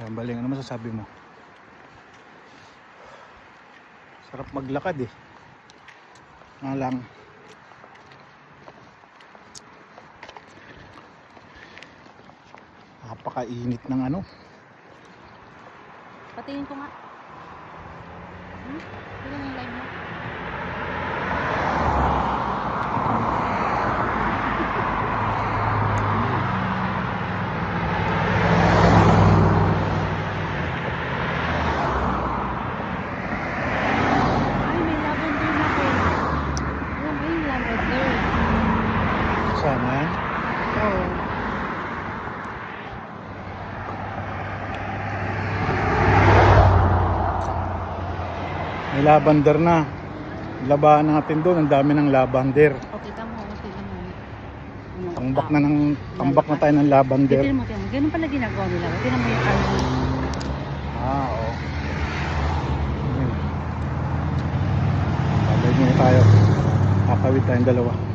Ayan, baling, ano masasabi mo? Sarap maglakad eh. Nga lang. Napakainit ng ano. Patingin ko nga. Hmm? Tingnan yung live mo. Ay, may lavender na po. Alam mo yung lavender? Sana yan. Oo. May lavender na. Labahan natin doon. Ang dami ng lavender. O, kita mo. Ano, Tambak na ng tambak na tayo ng lavender. Tingnan mo, tingnan mo. Ganun pala ginagawa nila. Tingnan mo yung ano. Ah, oo. Ayun. Babay muna tayo. Kakawid tayong dalawa.